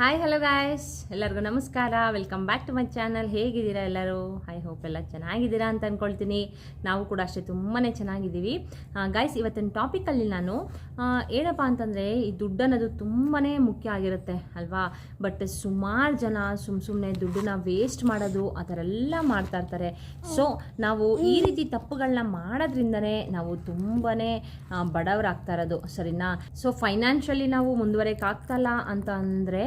Hi hello guys ಎಲ್ಲರಿಗೂ ನಮಸ್ಕಾರ. Welcome back to my channel ಹೇಗಿದ್ದೀರಾ ಎಲ್ಲರೂ? ಐ ಹೋಪ್ ಎಲ್ಲ ಚೆನ್ನಾಗಿದ್ದೀರಾ ಅಂತ ಅಂದ್ಕೊಳ್ತೀನಿ ನಾವು ಕೂಡ ಅಷ್ಟೇ ತುಂಬಾ ಚೆನ್ನಾಗಿದ್ದೀವಿ. ಗಾಯ್ಸ್ ಇವತ್ತಿನ ಟಾಪಿಕಲ್ಲಿ ನಾನು ಏನಪ್ಪ ಅಂತಂದರೆ, ಈ ದುಡ್ಡು ಅನ್ನೋದು ತುಂಬಾ ಮುಖ್ಯ ಆಗಿರುತ್ತೆ, ಅಲ್ವಾ? ಬಟ್ ಸುಮಾರು ಜನ ಸುಮ್ಮ ಸುಮ್ಮನೆ ದುಡ್ಡನ್ನ ವೇಸ್ಟ್ ಮಾಡೋದು, ಆ ಥರ ಎಲ್ಲ ಮಾಡ್ತಾ ಇರ್ತಾರೆ. ಸೊ ನಾವು ಈ ರೀತಿ ತಪ್ಪುಗಳನ್ನ ಮಾಡೋದ್ರಿಂದನೇ ನಾವು ತುಂಬಾ ಬಡವರಾಗ್ತಾ ಇರೋದು. ಸರಿನಾ? ಸೊ ಫೈನಾನ್ಷಿಯಲಿ ನಾವು ಮುಂದುವರೆಯೋಕ್ಕಾಗ್ತಲ್ಲ ಅಂತ ಅಂದರೆ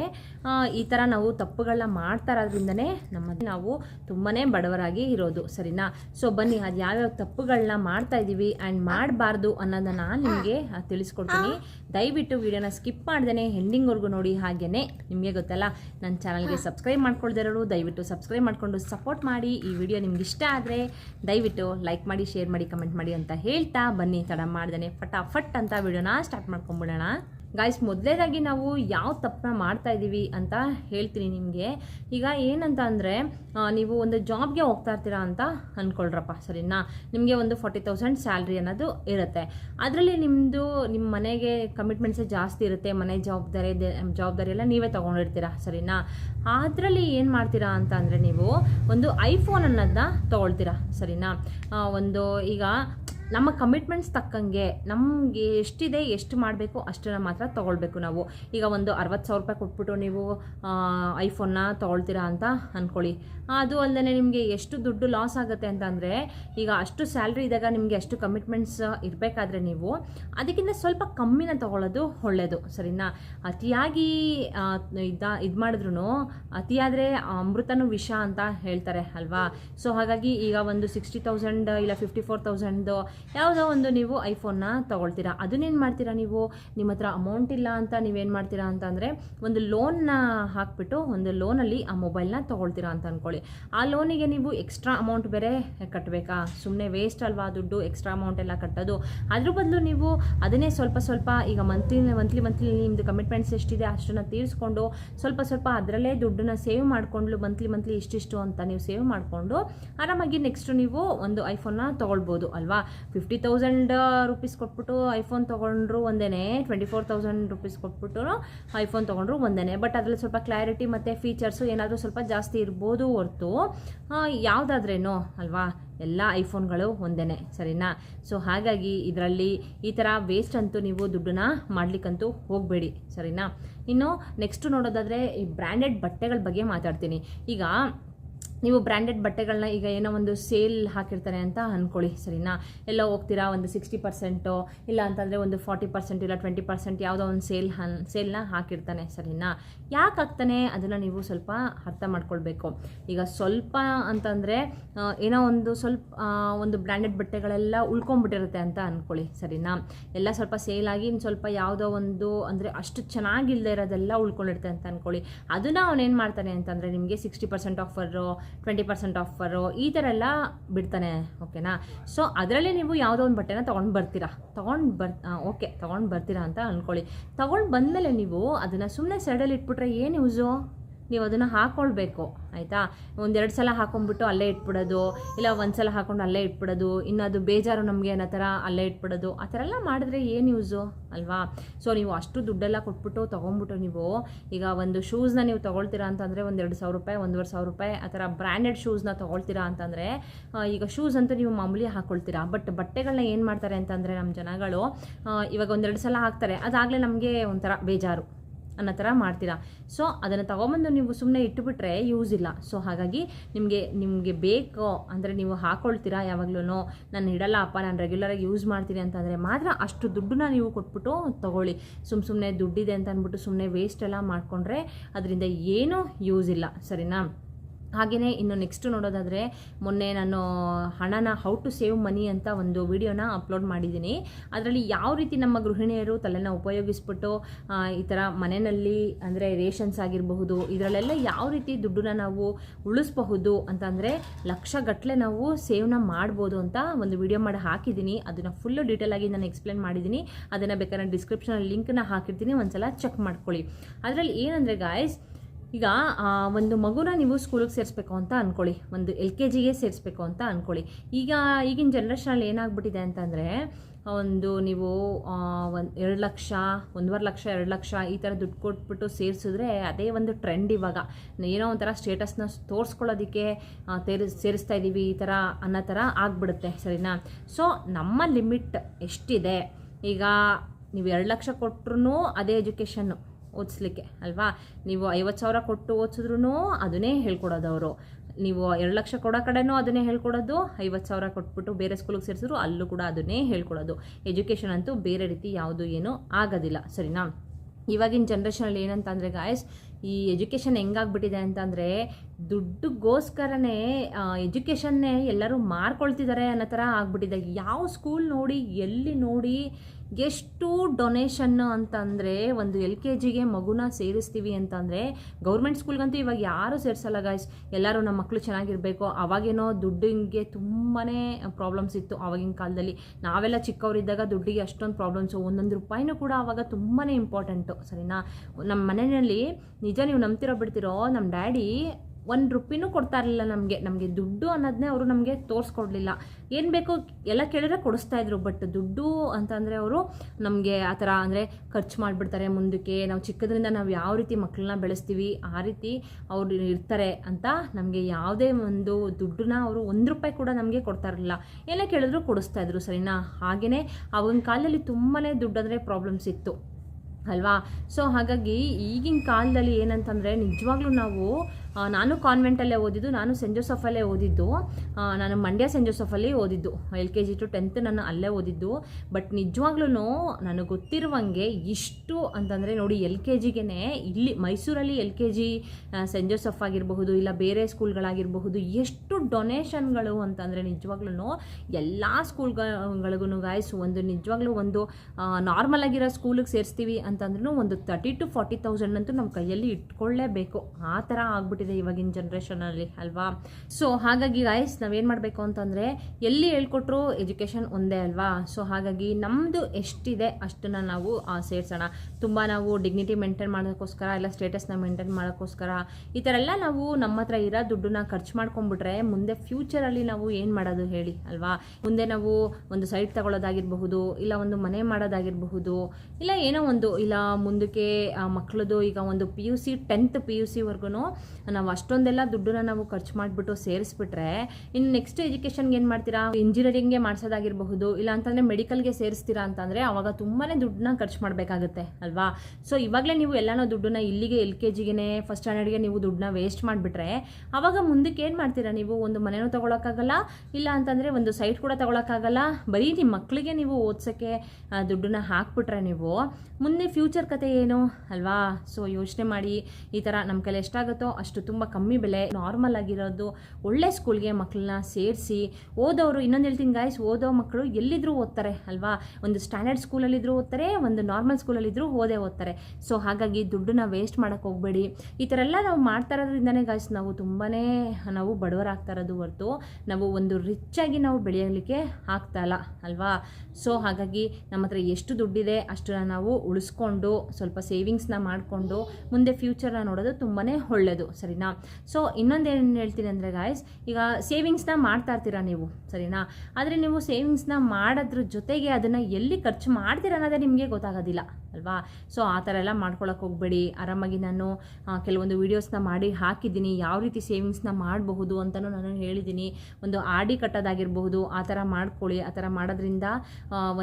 ಈ ಥರ ನಾವು ತಪ್ಪುಗಳನ್ನ ಮಾಡ್ತಾ ಇರೋದ್ರಿಂದನೇ ನಮ್ಮ ನಾವು ತುಂಬಾ ಬಡವರಾಗಿ ಇರೋದು, ಸರಿನಾ? ಸೊ ಬನ್ನಿ, ಅದು ಯಾವ್ಯಾವ ತಪ್ಪುಗಳನ್ನ ಮಾಡ್ತಾ ಇದ್ದೀವಿ ಆ್ಯಂಡ್ ಮಾಡಬಾರ್ದು ಅನ್ನೋದನ್ನ ನಾನು ನಿಮಗೆ ತಿಳಿಸ್ಕೊಡ್ತೀನಿ. ದಯವಿಟ್ಟು ವಿಡಿಯೋನ ಸ್ಕಿಪ್ ಮಾಡ್ದೇ ಎಂಡಿಂಗ್ವರೆಗೂ ನೋಡಿ ಹಾಗೇ ನಿಮಗೆ ಗೊತ್ತಲ್ಲ ನನ್ನ ಚಾನಲ್ಗೆ ಸಬ್ಸ್ಕ್ರೈಬ್ ಮಾಡ್ಕೊಳ್ದಿರೋರು ದಯವಿಟ್ಟು ಸಬ್ಸ್ಕ್ರೈಬ್ ಮಾಡಿಕೊಂಡು ಸಪೋರ್ಟ್ ಮಾಡಿ. ಈ ವಿಡಿಯೋ ನಿಮ್ಗೆ ಇಷ್ಟ ಆದರೆ ದಯವಿಟ್ಟು ಲೈಕ್ ಮಾಡಿ ಶೇರ್ ಮಾಡಿ ಕಮೆಂಟ್ ಮಾಡಿ ಅಂತ ಹೇಳ್ತಾ ಬನ್ನಿ. ತಡ ಮಾಡ್ದೇ ಫಟಾಫಟ್ ಅಂತ ವಿಡಿಯೋನ ಸ್ಟಾರ್ಟ್ ಮಾಡ್ಕೊಂಬಿಡೋಣ. ಗಾಯ್ಸ್ ಮೊದಲೇದಾಗಿ ನಾವು ಯಾವ ತಪ್ಪನ್ನ ಮಾಡ್ತಾ ಇದ್ದೀವಿ ಅಂತ ಹೇಳ್ತೀನಿ ನಿಮಗೆ. ಈಗ ಏನಂತ ಅಂದರೆ ನೀವು ಒಂದು ಜಾಬ್ಗೆ ಹೋಗ್ತಾ ಇರ್ತೀರಾ ಅಂತ ಅಂದ್ಕೊಳ್ರಪ್ಪ ಸರಿನಾ? ನಿಮಗೆ ಒಂದು ಫಾರ್ಟಿ ತೌಸಂಡ್ ಸ್ಯಾಲ್ರಿ ಅನ್ನೋದು ಇರುತ್ತೆ. ಅದರಲ್ಲಿ ನಿಮ್ಮದು ನಿಮ್ಮ ಮನೆಗೆ ಕಮಿಟ್ಮೆಂಟ್ಸೇ ಜಾಸ್ತಿ ಇರುತ್ತೆ, ಮನೆ ಜವಾಬ್ದಾರಿ ಜವಾಬ್ದಾರಿ ಎಲ್ಲ ನೀವೇ ತೊಗೊಂಡಿರ್ತೀರಾ, ಸರಿನಾ? ಅದರಲ್ಲಿ ಏನು ಮಾಡ್ತೀರಾ ಅಂತ ಅಂದರೆ ನೀವು ಒಂದು ಐಫೋನ್ ಅನ್ನೋದನ್ನ ತೊಗೊಳ್ತೀರಾ, ಸರಿನಾ? ಒಂದು ಈಗ ನಮ್ಮ ಕಮಿಟ್ಮೆಂಟ್ಸ್ ತಕ್ಕಂಗೆ ನಮಗೆ ಎಷ್ಟಿದೆ, ಎಷ್ಟು ಮಾಡಬೇಕು ಅಷ್ಟನ್ನು ಮಾತ್ರ ತೊಗೊಳ್ಬೇಕು ನಾವು. ಈಗ ಒಂದು ಅರವತ್ತು ಸಾವಿರ ರೂಪಾಯಿ ಕೊಟ್ಬಿಟ್ಟು ನೀವು ಐಫೋನ್ನ ತೊಗೊಳ್ತೀರಾ ಅಂತ ಅಂದ್ಕೊಳ್ಳಿ ಅದು ಅಲ್ಲದೆ ನಿಮಗೆ ಎಷ್ಟು ದುಡ್ಡು ಲಾಸ್ ಆಗುತ್ತೆ ಅಂತಂದರೆ, ಈಗ ಅಷ್ಟು ಸ್ಯಾಲ್ರಿ ಇದ್ದಾಗ ನಿಮಗೆ ಅಷ್ಟು ಕಮಿಟ್ಮೆಂಟ್ಸ್ ಇರಬೇಕಾದ್ರೆ ನೀವು ಅದಕ್ಕಿಂತ ಸ್ವಲ್ಪ ಕಮ್ಮಿನ ತೊಗೊಳ್ಳೋದು ಒಳ್ಳೆಯದು ಸರಿನಾ? ಅತಿಯಾಗಿ ಇದ್ದ ಇದ ಮಾಡಿದ್ರು ಅತಿಯಾದರೆ ಅಮೃತನೂ ವಿಷ ಅಂತ ಹೇಳ್ತಾರೆ ಅಲ್ವಾ? ಸೊ ಹಾಗಾಗಿ ಈಗ ಒಂದು ಸಿಕ್ಸ್ಟಿ ತೌಸಂಡ್ ಇಲ್ಲ ಫಿಫ್ಟಿ ಫೋರ್ ತೌಸಂಡ್ದು ಯಾವುದೋ ಒಂದು ನೀವು ಐಫೋನ್ನ ತೊಗೊಳ್ತೀರಾ. ಅದನ್ನೇನು ಮಾಡ್ತೀರಾ ನೀವು? ನಿಮ್ಮ ಹತ್ರ ಅಮೌಂಟ್ ಇಲ್ಲ ಅಂತ ನೀವೇನು ಮಾಡ್ತೀರಾ ಅಂತಂದರೆ, ಒಂದು ಲೋನ್ನ ಹಾಕ್ಬಿಟ್ಟು ಒಂದು ಲೋನಲ್ಲಿ ಆ ಮೊಬೈಲ್ನ ತೊಗೊಳ್ತೀರಾ ಅಂತ ಅಂದ್ಕೊಳ್ಳಿ ಆ ಲೋನಿಗೆ ನೀವು ಎಕ್ಸ್ಟ್ರಾ ಅಮೌಂಟ್ ಬೇರೆ ಕಟ್ಟಬೇಕಾ ಸುಮ್ಮನೆ ವೇಸ್ಟ್ ಅಲ್ವಾ ದುಡ್ಡು ಎಕ್ಸ್ಟ್ರಾ ಅಮೌಂಟ್ ಎಲ್ಲ ಕಟ್ಟೋದು? ಅದ್ರ ಬದಲು ನೀವು ಅದನ್ನೇ ಸ್ವಲ್ಪ ಸ್ವಲ್ಪ ಈಗ ಮಂತ್ಲಿ ಮಂತ್ಲಿ ಮಂತ್ಲಿ ನಿಮ್ಮದು ಕಮಿಟ್ಮೆಂಟ್ಸ್ ಎಷ್ಟಿದೆ ಅಷ್ಟನ್ನು ತೀರಿಸ್ಕೊಂಡು ಸ್ವಲ್ಪ ಸ್ವಲ್ಪ ಅದರಲ್ಲೇ ದುಡ್ಡನ್ನ ಸೇವ್ ಮಾಡಿಕೊಂಡು ಮಂತ್ಲಿ ಮಂತ್ಲಿ ಇಷ್ಟಿಷ್ಟು ಅಂತ ನೀವು ಸೇವ್ ಮಾಡಿಕೊಂಡು ಆರಾಮಾಗಿ ನೆಕ್ಸ್ಟ್ ನೀವು ಒಂದು ಐಫೋನ್ನ ತೊಗೊಳ್ಬೋದು ಅಲ್ವಾ? ಫಿಫ್ಟಿ ತೌಸಂಡ್ ರುಪೀಸ್ ಕೊಟ್ಬಿಟ್ಟು ಐಫೋನ್ ತೊಗೊಂಡ್ರು ಒಂದೇ ಟ್ವೆಂಟಿ ಫೋರ್ ತೌಸಂಡ್ ರುಪೀಸ್ ಕೊಟ್ಬಿಟ್ಟು ಐಫೋನ್ ತೊಗೊಂಡ್ರು ಒಂದೇ ಬಟ್ ಅದರಲ್ಲಿ ಸ್ವಲ್ಪ ಕ್ಲಾರಿಟಿ ಮತ್ತು ಫೀಚರ್ಸು ಏನಾದರೂ ಸ್ವಲ್ಪ ಜಾಸ್ತಿ ಇರ್ಬೋದು ಹೊರತು ಯಾವುದಾದ್ರೇನೋ ಅಲ್ವಾ, ಎಲ್ಲ ಐಫೋನ್ಗಳು ಒಂದೇ ಸರಿನಾ? ಸೊ ಹಾಗಾಗಿ ಇದರಲ್ಲಿ ಈ ಥರ ವೇಸ್ಟ್ ಅಂತೂ ನೀವು ದುಡ್ಡನ್ನ ಮಾಡಲಿಕ್ಕಂತೂ ಹೋಗಬೇಡಿ, ಸರಿನಾ? ಇನ್ನು ನೆಕ್ಸ್ಟ್ ನೋಡೋದಾದರೆ ಈ ಬ್ರ್ಯಾಂಡೆಡ್ ಬಟ್ಟೆಗಳ ಬಗ್ಗೆ ಮಾತಾಡ್ತೀನಿ. ಈಗ ನೀವು ಬ್ರ್ಯಾಂಡೆಡ್ ಬಟ್ಟೆಗಳನ್ನ ಈಗ ಏನೋ ಒಂದು ಸೇಲ್ ಹಾಕಿರ್ತಾರೆ ಅಂತ ಅಂದ್ಕೊಳ್ಳಿ ಸರಿನಾ? ಎಲ್ಲ ಹೋಗ್ತೀರಾ ಒಂದು ಸಿಕ್ಸ್ಟಿ ಪರ್ಸೆಂಟು ಇಲ್ಲ ಅಂತಂದರೆ ಒಂದು ಫಾರ್ಟಿ ಪರ್ಸೆಂಟ್ ಇಲ್ಲ ಟ್ವೆಂಟಿ ಪರ್ಸೆಂಟ್ ಯಾವುದೋ ಒಂದು ಸೇಲ್ ಹನ್ ಸೇಲ್ನ ಹಾಕಿರ್ತಾನೆ, ಸರಿನಾ? ಯಾಕೆ ಹಾಕ್ತಾನೆ ಅದನ್ನು ನೀವು ಸ್ವಲ್ಪ ಅರ್ಥ ಮಾಡ್ಕೊಳ್ಬೇಕು. ಈಗ ಸ್ವಲ್ಪ ಅಂತಂದರೆ ಏನೋ ಒಂದು ಸ್ವಲ್ಪ ಒಂದು ಬ್ರ್ಯಾಂಡೆಡ್ ಬಟ್ಟೆಗಳೆಲ್ಲ ಉಳ್ಕೊಂಡ್ಬಿಟ್ಟಿರುತ್ತೆ ಅಂತ ಅಂದ್ಕೊಳ್ಳಿ ಸರಿನಾ? ಎಲ್ಲ ಸ್ವಲ್ಪ ಸೇಲ್ ಆಗಿ ಸ್ವಲ್ಪ ಯಾವುದೋ ಒಂದು ಅಂದರೆ ಅಷ್ಟು ಚೆನ್ನಾಗಿಲ್ಲದೆ ಇರೋದೆಲ್ಲ ಉಳ್ಕೊಂಡಿರುತ್ತೆ ಅಂತ ಅಂದ್ಕೊಳ್ಳಿ ಅದನ್ನು ಅವನೇನು ಮಾಡ್ತಾನೆ ಅಂತಂದರೆ, ನಿಮಗೆ sixty percent offer twenty percent offer ಈ ಥರ ಎಲ್ಲ ಬಿಡ್ತಾನೆ ಓಕೆನಾ ಸೊ ಅದರಲ್ಲೇ ನೀವು ಯಾವುದೋ ಒಂದು ಬಟ್ಟೆನ ತೊಗೊಂಡು ಬರ್ತೀರಾ? ತೊಗೊಂಡು ಬರ್ ಓಕೆ ತೊಗೊಂಡು ಬರ್ತೀರಾ ಅಂತ ಅಂದ್ಕೊಳ್ಳಿ ತೊಗೊಂಡು ಬಂದಮೇಲೆ ನೀವು ಅದನ್ನು ಸುಮ್ಮನೆ ಸೈಡಲ್ಲಿ ಇಟ್ಬಿಟ್ರೆ ಏನು ಯೂಸು ನೀವು ಅದನ್ನು ಹಾಕ್ಕೊಳ್ಬೇಕು ಆಯಿತಾ? ಒಂದೆರಡು ಸಲ ಹಾಕೊಂಡ್ಬಿಟ್ಟು ಅಲ್ಲೇ ಇಟ್ಬಿಡೋದು, ಇಲ್ಲ ಒಂದು ಸಲ ಹಾಕೊಂಡು ಅಲ್ಲೇ ಇಟ್ಬಿಡೋದು, ಇನ್ನು ಅದು ಬೇಜಾರು ನಮಗೆ ಅನ್ನೋ ಥರ ಅಲ್ಲೇ ಇಟ್ಬಿಡೋದು, ಆ ಥರ ಎಲ್ಲ ಮಾಡಿದ್ರೆ ಏನು ಯೂಸು ಅಲ್ವಾ? ಸೊ ನೀವು ಅಷ್ಟು ದುಡ್ಡೆಲ್ಲ ಕೊಟ್ಬಿಟ್ಟು ತೊಗೊಂಬಿಟ್ಟು ನೀವು ಈಗ ಒಂದು ಶೂಸ್ನ ನೀವು ತೊಗೊಳ್ತೀರಾ ಅಂತಂದರೆ ಒಂದು ಎರಡು ಸಾವಿರ ರೂಪಾಯಿ, ಒಂದೂವರೆ ಸಾವಿರ ರೂಪಾಯಿ, ಆ ಥರ ಬ್ರ್ಯಾಂಡೆಡ್ ಶೂಸ್ನ ತೊಗೊಳ್ತೀರಾ ಅಂತಂದರೆ ಈಗ ಶೂಸ್ ಅಂತೂ ನೀವು ಮಾಮೂಲಿ ಹಾಕ್ಕೊಳ್ತೀರಾ ಬಟ್ ಬಟ್ಟೆಗಳನ್ನ ಏನು ಮಾಡ್ತಾರೆ ಅಂತಂದರೆ ನಮ್ಮ ಜನಗಳು ಇವಾಗ ಒಂದೆರಡು ಸಲ ಹಾಕ್ತಾರೆ, ಅದಾಗಲೇ ನಮಗೆ ಒಂಥರ ಬೇಜಾರು. ಅನ್ನೋ ಥರ ಮಾಡ್ತೀರಾ. ಸೊ ಅದನ್ನು ತೊಗೊಂಬಂದು ನೀವು ಸುಮ್ಮನೆ ಇಟ್ಟುಬಿಟ್ರೆ ಯೂಸ್ ಇಲ್ಲ. ಸೊ ಹಾಗಾಗಿ ನಿಮಗೆ ನಿಮಗೆ ಬೇಕು, ಅಂದರೆ ನೀವು ಹಾಕ್ಕೊಳ್ತೀರಾ ಯಾವಾಗಲೂ ನಾನು ಇಡಲ್ಲ ಅಪ್ಪ, ನಾನು ರೆಗ್ಯುಲರಾಗಿ ಯೂಸ್ ಮಾಡ್ತೀನಿ ಅಂತಂದರೆ ಮಾತ್ರ ಅಷ್ಟು ದುಡ್ಡನ್ನ ನೀವು ಕೊಟ್ಬಿಟ್ಟು ತೊಗೊಳ್ಳಿ. ಸುಮ್ ಸುಮ್ಮನೆ ದುಡ್ಡಿದೆ ಅಂತ ಅಂದ್ಬಿಟ್ಟು ಸುಮ್ಮನೆ ವೇಸ್ಟ್ ಎಲ್ಲ ಮಾಡಿಕೊಂಡ್ರೆ, ಅದರಿಂದ ಏನೂ ಯೂಸ್ ಇಲ್ಲ. ಸರಿನಾ? ಹಾಗೆಯೇ ಇನ್ನು ನೆಕ್ಸ್ಟ್ ನೋಡೋದಾದರೆ ಮೊನ್ನೆ ನಾನು ಹಣನ ಹೌ ಟು ಸೇವ್ ಮನಿ ಅಂತ ಒಂದು ವಿಡಿಯೋನ ಅಪ್ಲೋಡ್ ಮಾಡಿದ್ದೀನಿ. ಅದರಲ್ಲಿ ಯಾವ ರೀತಿ ನಮ್ಮ ಗೃಹಿಣಿಯರು ತಲೆನ ಉಪಯೋಗಿಸ್ಬಿಟ್ಟು ಈ ಥರ ಮನೆಯಲ್ಲಿ ಅಂದರೆ ರೇಷನ್ಸ್ ಆಗಿರಬಹುದು, ಇದರಲ್ಲೆಲ್ಲ ಯಾವ ರೀತಿ ದುಡ್ಡನ್ನ ನಾವು ಉಳಿಸ್ಬಹುದು ಅಂತಂದರೆ ಲಕ್ಷಗಟ್ಟಲೆ ನಾವು ಸೇವ್ನ ಮಾಡ್ಬೋದು ಅಂತ ಒಂದು ವಿಡಿಯೋ ಮಾಡಿ ಹಾಕಿದ್ದೀನಿ. ಅದನ್ನು ಫುಲ್ಲು ಡೀಟೇಲ್ ಆಗಿ ನಾನು ಎಕ್ಸ್ಪ್ಲೇನ್ ಮಾಡಿದ್ದೀನಿ. ಅದನ್ನು ಬೇಕಾದ್ರೆ ಡಿಸ್ಕ್ರಿಪ್ಷನಲ್ಲಿ ಲಿಂಕ್ನ ಹಾಕಿರ್ತೀನಿ. ಒಂದ್ಸಲ ಚೆಕ್ ಮಾಡ್ಕೊಳ್ಳಿ. ಅದರಲ್ಲಿ ಏನಂದರೆ ಗಾಯ್ಸ್ ಈಗ ಒಂದು ಮಗುನ ನೀವು ಸ್ಕೂಲಿಗೆ ಸೇರಿಸ್ಬೇಕು ಅಂತ ಅಂದ್ಕೊಳ್ಳಿ ಒಂದು ಎಲ್ ಕೆ ಜಿಗೆ ಸೇರಿಸ್ಬೇಕು ಅಂತ ಅಂದ್ಕೊಳ್ಳಿ ಈಗ ಈಗಿನ ಜನ್ರೇಷನಲ್ಲಿ ಏನಾಗ್ಬಿಟ್ಟಿದೆ ಅಂತಂದರೆ, ಒಂದು ನೀವು ಒಂದು ಎರಡು ಲಕ್ಷ, ಒಂದೂವರೆ ಲಕ್ಷ, ಎರಡು ಲಕ್ಷ ಈ ಥರ ದುಡ್ಡು ಕೊಟ್ಬಿಟ್ಟು ಸೇರಿಸಿದ್ರೆ ಅದೇ ಒಂದು ಟ್ರೆಂಡ್ ಇವಾಗ. ಏನೋ ಒಂಥರ ಸ್ಟೇಟಸ್ನ ತೋರಿಸ್ಕೊಳ್ಳೋದಕ್ಕೆ ತೇರಿ, ಸೇರಿಸ್ತಾ ಇದ್ದೀವಿ ಈ ಥರ ಅನ್ನೋ ಥರ ಆಗ್ಬಿಡುತ್ತೆ, ಸರಿನಾ? ಸೊ ನಮ್ಮ ಲಿಮಿಟ್ ಎಷ್ಟಿದೆ? ಈಗ ನೀವು ಎರಡು ಲಕ್ಷ ಕೊಟ್ರೂ ಅದೇ ಎಜುಕೇಷನ್ನು ಓದಿಸ್ಲಿಕ್ಕೆ, ಅಲ್ವಾ? ನೀವು ಐವತ್ತು ಸಾವಿರ ಕೊಟ್ಟು ಓದಿಸಿದ್ರು ಅದನ್ನೇ ಹೇಳ್ಕೊಡೋದು ಅವರು. ನೀವು ಎರಡು ಲಕ್ಷ ಕೊಡೋ ಕಡೆನೂ ಅದನ್ನೇ ಹೇಳ್ಕೊಡೋದು, ಐವತ್ತು ಸಾವಿರ ಕೊಟ್ಬಿಟ್ಟು ಬೇರೆ ಸ್ಕೂಲಿಗೆ ಸೇರಿಸಿದ್ರು ಅಲ್ಲೂ ಕೂಡ ಅದನ್ನೇ ಹೇಳ್ಕೊಡೋದು. ಎಜುಕೇಷನ್ ಅಂತೂ ಬೇರೆ ರೀತಿ ಯಾವುದು ಏನೂ ಆಗೋದಿಲ್ಲ, ಸರಿನಾ? ಇವಾಗಿನ ಜನ್ರೇಷನಲ್ಲಿ ಏನಂತ ಅಂದರೆ ಗಾಯಸ್ ಈ ಎಜುಕೇಷನ್ ಹೆಂಗಾಗ್ಬಿಟ್ಟಿದೆ ಅಂತಂದರೆ ದುಡ್ಡುಗೋಸ್ಕರನೇ ಎಜುಕೇಷನ್ನೇ ಎಲ್ಲರೂ ಮಾರ್ಕೊಳ್ತಿದ್ದಾರೆ ಅನ್ನೋ ಥರ ಆಗ್ಬಿಟ್ಟಿದೆ. ಯಾವ ಸ್ಕೂಲ್ ನೋಡಿ, ಎಲ್ಲಿ ನೋಡಿ ಎಷ್ಟು ಡೊನೇಷನ್ನು ಅಂತಂದರೆ, ಒಂದು ಎಲ್ ಕೆ ಜಿಗೆ ಮಗುನ ಸೇರಿಸ್ತೀವಿ ಅಂತಂದರೆ ಗೌರ್ಮೆಂಟ್ ಸ್ಕೂಲ್ಗಂತೂ ಇವಾಗ ಯಾರೂ ಸೇರಿಸಲ್ಲ ಗಾಯ್ಸ್ ಎಲ್ಲರೂ ನಮ್ಮ ಮಕ್ಕಳು ಚೆನ್ನಾಗಿರಬೇಕು. ಅವಾಗೇನೋ ದುಡ್ಡಿಗೆ ತುಂಬಾ ಪ್ರಾಬ್ಲಮ್ಸ್ ಇತ್ತು ಆವಾಗಿನ ಕಾಲದಲ್ಲಿ. ನಾವೆಲ್ಲ ಚಿಕ್ಕವರಿದ್ದಾಗ ದುಡ್ಡಿಗೆ ಅಷ್ಟೊಂದು ಪ್ರಾಬ್ಲಮ್ಸು ಒಂದೊಂದು ರೂಪಾಯಿನೂ ಕೂಡ ಆವಾಗ ತುಂಬಾ ಇಂಪಾರ್ಟೆಂಟು ಸರಿನಾ? ನಮ್ಮ ಮನೆಯಲ್ಲಿ, ನಿಜ ನೀವು ನಂಬ್ತಿರೋ, ಬಿಡ್ತಿರೋ ನಮ್ಮ ಡ್ಯಾಡಿ ಒಂದು ರುಪಿನೂ ಕೊಡ್ತಾ ಇರಲಿಲ್ಲ ನಮಗೆ. ನಮಗೆ ದುಡ್ಡು ಅನ್ನೋದನ್ನೇ ಅವರು ನಮಗೆ ತೋರಿಸ್ಕೊಡ್ಲಿಲ್ಲ. ಏನು ಬೇಕೋ ಎಲ್ಲ ಕೇಳಿದ್ರೆ ಕೊಡಿಸ್ತಾ ಇದ್ರು ಬಟ್ ದುಡ್ಡು ಅಂತಂದರೆ ಅವರು ನಮಗೆ ಆ ಥರ ಅಂದರೆ ಖರ್ಚು ಮಾಡಿಬಿಡ್ತಾರೆ ಮುಂದಕ್ಕೆ. ನಾವು ಚಿಕ್ಕದ್ರಿಂದ ನಾವು ಯಾವ ರೀತಿ ಮಕ್ಕಳನ್ನ ಬೆಳೆಸ್ತೀವಿ, ಆ ರೀತಿ ಅವರು ಇರ್ತಾರೆ ಅಂತ ನಮಗೆ ಯಾವುದೇ ಒಂದು ದುಡ್ಡನ್ನ ಅವರು ಒಂದು ರೂಪಾಯಿ ಕೂಡ ನಮಗೆ ಕೊಡ್ತಾ ಇರಲಿಲ್ಲ ಎಲ್ಲ ಕೇಳಿದ್ರು ಕೊಡಿಸ್ತಾ ಇದ್ರು, ಸರಿನಾ? ಹಾಗೆಯೇ ಆವಾಗಿನ ಕಾಲದಲ್ಲಿ ತುಂಬಾ ದುಡ್ಡು ಅಂದರೆ ಪ್ರಾಬ್ಲಮ್ಸ್ ಇತ್ತು. ಅಲ್ವಾ? ಸೊ ಹಾಗಾಗಿ ಈಗಿನ ಕಾಲದಲ್ಲಿ ಏನಂತಂದರೆ ನಿಜವಾಗ್ಲೂ ನಾವು ನಾನು ಕಾನ್ವೆಂಟಲ್ಲೇ ಓದಿದ್ದು, ನಾನು ಸೆಂಟ್ ಜೋಸಫಲ್ಲೇ ಓದಿದ್ದು. ನಾನು ಮಂಡ್ಯ ಸೆಂಟ್ ಜೋಸಫಲ್ಲಿ ಓದಿದ್ದು. L K G to tenth ನಾನು ಅಲ್ಲೇ ಓದಿದ್ದು. ಬಟ್ ನಿಜವಾಗ್ಲೂ ನನಗೆ ಗೊತ್ತಿರುವಂಗೆ ಇಷ್ಟು ಅಂತಂದರೆ ನೋಡಿ ಎಲ್ ಕೆ ಜಿಗೆ ಇಲ್ಲಿ ಮೈಸೂರಲ್ಲಿ L K G Saint Joseph ಆಗಿರಬಹುದು, ಇಲ್ಲ ಬೇರೆ ಸ್ಕೂಲ್ಗಳಾಗಿರಬಹುದು ಎಷ್ಟು ಡೊನೇಷನ್ಗಳು ಅಂತಂದರೆ ನಿಜವಾಗ್ಲೂ ಎಲ್ಲ ಸ್ಕೂಲ್ಗಳಿಗೂ ಗಾಯ್ಸ್ ಒಂದು ನಿಜವಾಗ್ಲೂ ಒಂದು ನಾರ್ಮಲ್ ಆಗಿರೋ ಸ್ಕೂಲಿಗೆ ಸೇರಿಸ್ತೀವಿ ಅಂತಂದ್ರೂ ಒಂದು ತರ್ಟಿ ಟು ಫಾರ್ಟಿ ತೌಸಂಡ್ ಅಂತೂ ನಮ್ಮ ಕೈಯಲ್ಲಿ ಇಟ್ಕೊಳ್ಳೇಬೇಕು. ಆ ಥರ ಆಗ್ಬಿಟ್ಟಿದೆ ಇವಾಗಿನ ಜನ್ರೇಷನಲ್ಲಿ ಅಲ್ವಾ? ಸೊ ಹಾಗಾಗಿ ಗಾಯ್ಸ್ ನಾವೇನು ಮಾಡಬೇಕು ಅಂತಂದರೆ, ಎಲ್ಲಿ ಹೇಳ್ಕೊಟ್ರು ಎಜುಕೇಷನ್ ಒಂದೇ ಅಲ್ವಾ? ಸೊ ಹಾಗಾಗಿ ನಮ್ಮದು ಎಷ್ಟಿದೆ ಅಷ್ಟನ್ನು ನಾವು ಸೇರ್ಸೋಣ ತುಂಬ ನಾವು ಡಿಗ್ನಿಟಿ ಮೇಂಟೈನ್ ಮಾಡೋಕ್ಕೋಸ್ಕರ ಇಲ್ಲ ಸ್ಟೇಟಸ್ನ ಮೇಂಟೈನ್ ಮಾಡೋಕ್ಕೋಸ್ಕರ ಈ ಥರ ಎಲ್ಲ ನಾವು ನಮ್ಮ ಹತ್ರ ಇರೋ ದುಡ್ಡನ್ನ ಖರ್ಚು ಮಾಡ್ಕೊಂಡ್ಬಿಟ್ರೆ ಮುಂದೆ ಫ್ಯೂಚರಲ್ಲಿ ನಾವು ಏನು ಮಾಡೋದು ಹೇಳಿ, ಅಲ್ವಾ? ಮುಂದೆ ನಾವು ಒಂದು ಸೈಟ್ ತಗೊಳ್ಳೋದಾಗಿರಬಹುದು ಇಲ್ಲ ಒಂದು ಮನೆ ಮಾಡೋದಾಗಿರಬಹುದು, ಇಲ್ಲ ಏನೋ ಒಂದು, ಇಲ್ಲ ಮುಂದಕ್ಕೆ ಮಕ್ಕಳದು ಈಗ ಒಂದು P U C tenth P U ನಾವು ಅಷ್ಟೊಂದೆಲ್ಲ ದುಡ್ಡನ್ನ ನಾವು ಖರ್ಚು ಮಾಡಿಬಿಟ್ಟು ಸೇರಿಸ್ಬಿಟ್ರೆ ಇನ್ನು ನೆಕ್ಸ್ಟ್ ಎಜುಕೇಷನ್ಗೆ ಏನು ಮಾಡ್ತೀರಾ? ಇಂಜಿನಿಯರಿಂಗ್ಗೆ ಮಾಡಿಸೋದಾಗಿರಬಹುದು, ಇಲ್ಲ ಅಂತಂದರೆ ಮೆಡಿಕಲ್ಗೆ ಸೇರಿಸ್ತೀರಾ ಅಂತಂದರೆ ಅವಾಗ ತುಂಬಾ ದುಡ್ಡನ್ನ ಖರ್ಚು ಮಾಡಬೇಕಾಗುತ್ತೆ, ಅಲ್ವಾ? ಸೊ ಇವಾಗಲೇ ನೀವು ಎಲ್ಲನೋ ದುಡ್ಡನ್ನ ಇಲ್ಲಿಗೆ ಎಲ್ ಕೆ ಜಿಗೆ ಫಸ್ಟ್ ಸ್ಟ್ಯಾಂಡರ್ಡ್ಗೆ ನೀವು ದುಡ್ಡನ್ನ ವೇಸ್ಟ್ ಮಾಡಿಬಿಟ್ರೆ, ಅವಾಗ ಮುಂದಕ್ಕೆ ಏನು ಮಾಡ್ತೀರಾ ನೀವು? ಒಂದು ಮನೆನೂ ತೊಗೊಳಕ್ಕಾಗಲ್ಲ, ಇಲ್ಲ ಅಂತಂದರೆ ಒಂದು ಸೈಟ್ ಕೂಡ ತೊಗೊಳಕ್ಕಾಗಲ್ಲ, ಬರೀ ನಿಮ್ಮ ಮಕ್ಕಳಿಗೆ ನೀವು ಓದ್ಸೋಕ್ಕೆ ದುಡ್ಡನ್ನ ಹಾಕ್ಬಿಟ್ರೆ ನೀವು, ಮುಂದೆ ಫ್ಯೂಚರ್ ಕತೆ ಏನು, ಅಲ್ವಾ? ಸೊ ಯೋಚನೆ ಮಾಡಿ, ಈ ಥರ ನಮ್ಮ ಕೈಲಿ ಎಷ್ಟಾಗುತ್ತೋ ಅಷ್ಟು ತುಂಬ ಕಮ್ಮಿ ಬೆಲೆ ನಾರ್ಮಲ್ ಆಗಿರೋದು, ಒಳ್ಳೆ ಸ್ಕೂಲ್ಗೆ ಮಕ್ಕಳನ್ನ ಸೇರಿಸಿ, ಓದೋರು, ಇನ್ನೊಂದು ಹೇಳ್ತೀನಿ ಗಾಯ್ಸ್ ಓದೋ ಮಕ್ಕಳು ಎಲ್ಲಿದ್ರೂ ಓದ್ತಾರೆ, ಅಲ್ವಾ? ಒಂದು ಸ್ಟ್ಯಾಂಡರ್ಡ್ ಸ್ಕೂಲಲ್ಲಿದ್ದರೂ ಓದ್ತಾರೆ, ಒಂದು ನಾರ್ಮಲ್ ಸ್ಕೂಲಲ್ಲಿದ್ದರೂ ಓದೇ ಓದ್ತಾರೆ. ಸೊ ಹಾಗಾಗಿ ದುಡ್ಡನ್ನ ವೇಸ್ಟ್ ಮಾಡೋಕ್ಕೆ ಹೋಗಬೇಡಿ. ಈ ಥರ ಎಲ್ಲ ನಾವು ಮಾಡ್ತಾ ಇರೋದ್ರಿಂದನೇ ಗಾಯ್ಸ್ ನಾವು ತುಂಬಾ ನಾವು ಬಡವರಾಗ್ತಾ ಇರೋದು ಹೊರತು, ನಾವು ಒಂದು ರಿಚ್ ಆಗಿ ನಾವು ಬೆಳೆಯಲಿಕ್ಕೆ ಆಗ್ತಾ ಇಲ್ಲ, ಅಲ್ವಾ? ಸೊ ಹಾಗಾಗಿ ನಮ್ಮ ಹತ್ರ ಎಷ್ಟು ದುಡ್ಡಿದೆ, ಅಷ್ಟನ್ನ ನಾವು ಉಳಿಸ್ಕೊಂಡು, ಸ್ವಲ್ಪ ಸೇವಿಂಗ್ಸ್ನ ಮಾಡಿಕೊಂಡು, ಮುಂದೆ ಫ್ಯೂಚರ್ನ ನೋಡೋದು ತುಂಬಾ ಒಳ್ಳೆಯದು ಸರಿನಾ? ಸೊ ಇನ್ನೊಂದೇನು ಹೇಳ್ತೀನಿ ಅಂದರೆ ಗಾಯ್ಸ್ ಈಗ ಸೇವಿಂಗ್ಸ್ನ ಮಾಡ್ತಾ ಇರ್ತೀರಾ ನೀವು? ಸರಿನಾ? ಆದರೆ ನೀವು ಸೇವಿಂಗ್ಸ್ನ ಮಾಡೋದ್ರ ಜೊತೆಗೆ ಅದನ್ನು ಎಲ್ಲಿ ಖರ್ಚು ಮಾಡ್ತೀರ ಅನ್ನೋದೇ ನಿಮಗೆ ಗೊತ್ತಾಗೋದಿಲ್ಲ. ಅಲ್ವಾ? ಸೊ ಆ ಥರ ಎಲ್ಲ ಮಾಡ್ಕೊಳಕ್ಕೆ ಹೋಗಬೇಡಿ. ಆರಾಮಾಗಿ ನಾನು ಕೆಲವೊಂದು ವೀಡಿಯೋಸ್ನ ಮಾಡಿ ಹಾಕಿದ್ದೀನಿ. ಯಾವ ರೀತಿ ಸೇವಿಂಗ್ಸ್ನ ಮಾಡಬಹುದು ಅಂತಲೂ ನಾನು ಹೇಳಿದ್ದೀನಿ. ಒಂದು ಆರ್ ಡಿ ಕಟ್ಟೋದಾಗಿರಬಹುದು, ಆ ಥರ ಮಾಡ್ಕೊಳ್ಳಿ. ಆ ಥರ ಮಾಡೋದ್ರಿಂದ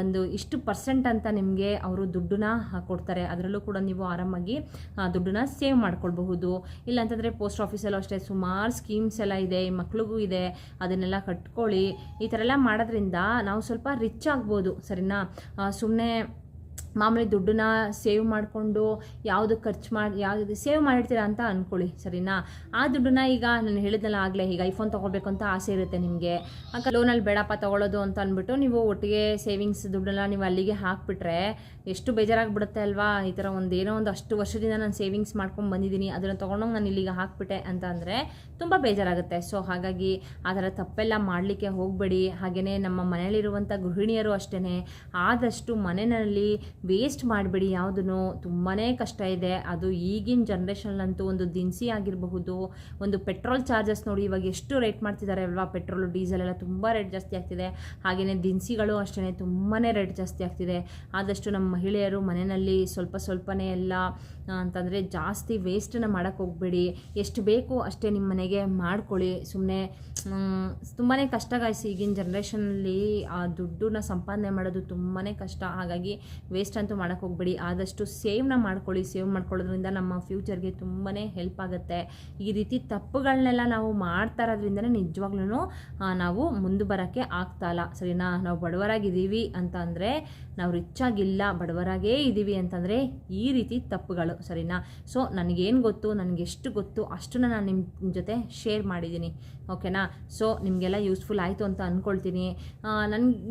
ಒಂದು ಇಷ್ಟು ಪರ್ಸೆಂಟ್ ಅಂತ ನಿಮಗೆ ಅವರು ದುಡ್ಡನ್ನ ಕೊಡ್ತಾರೆ. ಅದರಲ್ಲೂ ಕೂಡ ನೀವು ಆರಾಮಾಗಿ ದುಡ್ಡನ್ನ ಸೇವ್ ಮಾಡ್ಕೊಳ್ಬಹುದು. ಇಲ್ಲ ಅಂತಂದರೆ ಪೋಸ್ಟ್ ಆಫೀಸಲ್ಲೂ ಅಷ್ಟೇ ಸುಮಾರು ಸ್ಕೀಮ್ಸ್ ಎಲ್ಲ ಇದೆ, ಮಕ್ಳಿಗೂ ಇದೆ. ಅದನ್ನೆಲ್ಲ ಕಟ್ಕೊಳ್ಳಿ. ಈ ಥರ ಎಲ್ಲ ಮಾಡೋದ್ರಿಂದ ನಾವು ಸ್ವಲ್ಪ ರಿಚ್ ಆಗ್ಬೋದು. ಸರಿನಾ? ಸುಮ್ಮನೆ ಮಾಮೂಲಿ ದುಡ್ಡನ್ನ ಸೇವ್ ಮಾಡಿಕೊಂಡು ಯಾವುದು ಖರ್ಚು ಮಾಡಿ, ಯಾವುದು ಸೇವ್ ಮಾಡಿರ್ತೀರಾ ಅಂತ ಅಂದ್ಕೊಳ್ಳಿ ಸರಿನಾ? ಆ ದುಡ್ಡನ್ನ ಈಗ ನಾನು ಹೇಳಿದ್ನಲ್ಲ ಆಗಲೇ, ಈಗ ಐಫೋನ್ ತೊಗೋಬೇಕು ಅಂತ ಆಸೆ ಇರುತ್ತೆ ನಿಮಗೆ. ಆಗ ಲೋನಲ್ಲಿ ಬೇಡಪ್ಪ ತೊಗೊಳ್ಳೋದು ಅಂತ ಅಂದ್ಬಿಟ್ಟು ನೀವು ಒಟ್ಟಿಗೆ ಸೇವಿಂಗ್ಸ್ ದುಡ್ಡನ್ನ ನೀವು ಅಲ್ಲಿಗೆ ಹಾಕಿಬಿಟ್ರೆ ಎಷ್ಟು ಬೇಜಾರಾಗ್ಬಿಡುತ್ತೆ ಅಲ್ವಾ? ಈ ಥರ ಒಂದು ಏನೋ ಒಂದು ಅಷ್ಟು ವರ್ಷದಿಂದ ನಾನು ಸೇವಿಂಗ್ಸ್ ಮಾಡ್ಕೊಂಡು ಬಂದಿದ್ದೀನಿ, ಅದನ್ನು ತೊಗೊಂಡೋಗಿ ನಾನು ಇಲ್ಲಿಗೆ ಹಾಕ್ಬಿಟ್ಟೆ ಅಂತ ಅಂದರೆ ತುಂಬ ಬೇಜಾರಾಗುತ್ತೆ. ಸೊ ಹಾಗಾಗಿ ಆ ಥರ ತಪ್ಪೆಲ್ಲ ಮಾಡಲಿಕ್ಕೆ ಹೋಗಬೇಡಿ. ಹಾಗೆಯೇ ನಮ್ಮ ಮನೆಯಲ್ಲಿರುವಂಥ ಗೃಹಿಣಿಯರು ಅಷ್ಟೇ ಆದಷ್ಟು ಮನೆಯಲ್ಲಿ ವೇಸ್ಟ್ ಮಾಡಬೇಡಿ ಯಾವುದೂ ತುಂಬಾ ಕಷ್ಟ ಇದೆ. ಅದು ಈಗಿನ ಜನ್ರೇಷನ್ನಂತೂ ಒಂದು ದಿನಸಿ ಆಗಿರಬಹುದು. ಒಂದು ಪೆಟ್ರೋಲ್ ಚಾರ್ಜಸ್ ನೋಡಿ ಇವಾಗ ಎಷ್ಟು ರೇಟ್ ಮಾಡ್ತಿದ್ದಾರೆ ಅಲ್ವಾ? ಪೆಟ್ರೋಲು ಡೀಸೆಲ್ ಎಲ್ಲ ತುಂಬ ರೇಟ್ ಜಾಸ್ತಿ ಆಗ್ತಿದೆ. ಹಾಗೆಯೇ ದಿನಸಿಗಳು ಅಷ್ಟೇ ತುಂಬಾ ರೇಟ್ ಜಾಸ್ತಿ ಆಗ್ತಿದೆ. ಆದಷ್ಟು ನಮ್ಮ ಮಹಿಳೆಯರು ಮನೆಯಲ್ಲಿ ಸ್ವಲ್ಪ ಸ್ವಲ್ಪನೇ ಎಲ್ಲ ಅಂತಂದರೆ ಜಾಸ್ತಿ ವೇಸ್ಟನ್ನು ಮಾಡೋಕ್ಕೆ ಹೋಗಬೇಡಿ. ಎಷ್ಟು ಬೇಕು ಅಷ್ಟೇ ನಿಮ್ಮ ಮನೆಗೆ ಮಾಡ್ಕೊಳ್ಳಿ. ಸುಮ್ಮನೆ ತುಂಬಾ ಕಷ್ಟ ಗಾಯ್ಸಿ ಈಗಿನ ಜನ್ರೇಷನಲ್ಲಿ ಆ ದುಡ್ಡನ್ನ ಸಂಪಾದನೆ ಮಾಡೋದು ತುಂಬಾ ಕಷ್ಟ. ಹಾಗಾಗಿ ವೇಸ್ಟ್ ಅಂತೂ ಮಾಡೋಕ್ಕೆ ಹೋಗ್ಬೇಡಿ. ಆದಷ್ಟು ಸೇವ್ನ ಮಾಡ್ಕೊಳ್ಳಿ. ಸೇವ್ ಮಾಡ್ಕೊಳ್ಳೋದ್ರಿಂದ ನಮ್ಮ ಫ್ಯೂಚರ್ಗೆ ತುಂಬಾ ಹೆಲ್ಪ್ ಆಗುತ್ತೆ. ಈ ರೀತಿ ತಪ್ಪುಗಳನ್ನೆಲ್ಲ ನಾವು ಮಾಡ್ತಾ ಇರೋದ್ರಿಂದನೇ ನಿಜವಾಗ್ಲೂ ನಾವು ಮುಂದೆ ಬರೋಕ್ಕೆ ಆಗ್ತಾಯಿಲ್ಲ ಸರಿನಾ? ನಾವು ಬಡವರಾಗಿದ್ದೀವಿ ಅಂತ ಅಂದರೆ ನಾವು ರಿಚ್ ಆಗಿಲ್ಲ, ಬಡವರಾಗೇ ಇದ್ದೀವಿ ಅಂತಂದರೆ ಈ ರೀತಿ ತಪ್ಪುಗಳು, ಸರಿನಾ? ಸೊ ನನಗೇನು ಗೊತ್ತು ನನಗೆ ಎಷ್ಟು ಗೊತ್ತು ಅಷ್ಟನ್ನು ನಾನು ನಿಮ್ಮ ಜೊತೆ ಶೇರ್ ಮಾಡಿದ್ದೀನಿ ಓಕೆನಾ ಸೊ ನಿಮಗೆಲ್ಲ ಯೂಸ್ಫುಲ್ ಆಯಿತು ಅಂತ ಅಂದ್ಕೊಳ್ತೀನಿ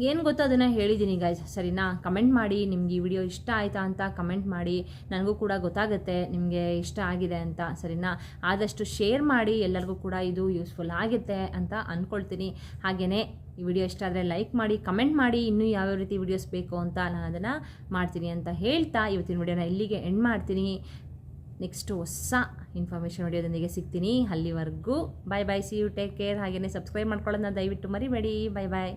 ಏನು ಗೊತ್ತು ಅದನ್ನು ಹೇಳಿದ್ದೀನಿ ಗಾಯ್ಸ್ ಸರಿನಾ? ಕಮೆಂಟ್ ಮಾಡಿ, ನಿಮ್ಗೆ ಈ ವಿಡಿಯೋ ಇಷ್ಟ ಆಯಿತಾ ಅಂತ ಕಮೆಂಟ್ ಮಾಡಿ, ನನಗೂ ಕೂಡ ಗೊತ್ತಾಗುತ್ತೆ ನಿಮಗೆ ಇಷ್ಟ ಆಗಿದೆ ಅಂತ, ಸರಿನಾ? ಆದಷ್ಟು ಶೇರ್ ಮಾಡಿ, ಎಲ್ಲರಿಗೂ ಕೂಡ ಇದು ಯೂಸ್ಫುಲ್ ಆಗುತ್ತೆ ಅಂತ ಅಂದ್ಕೊಳ್ತೀನಿ ಹಾಗೆಯೇ ಈ ವಿಡಿಯೋ ಇಷ್ಟ ಆದರೆ ಲೈಕ್ ಮಾಡಿ, ಕಮೆಂಟ್ ಮಾಡಿ ಇನ್ನೂ ಯಾವ್ಯಾವ ರೀತಿ ವಿಡಿಯೋಸ್ ಬೇಕು ಅಂತ ನಾನು ಅದನ್ನು ಮಾಡ್ತೀನಿ ಅಂತ ಹೇಳ್ತಾ ಇವತ್ತಿನ ವಿಡಿಯೋನ ಇಲ್ಲಿಗೆ ಎಂಡ್ ಮಾಡ್ತೀನಿ. ನೆಕ್ಸ್ಟ್ ಹೊಸ ಇನ್ಫಾರ್ಮೇಷನ್ ವಿಡಿಯೋದೊಂದಿಗೆ ಸಿಗ್ತೀನಿ. ಅಲ್ಲಿವರೆಗೂ bye bye see you take care ಹಾಗೆಯೇ ಸಬ್ಸ್ಕ್ರೈಬ್ ಮಾಡ್ಕೊಳ್ಳೋದನ್ನ ದಯವಿಟ್ಟು ಮರಿಬೇಡಿ. ಬಾಯ್ ಬಾಯ್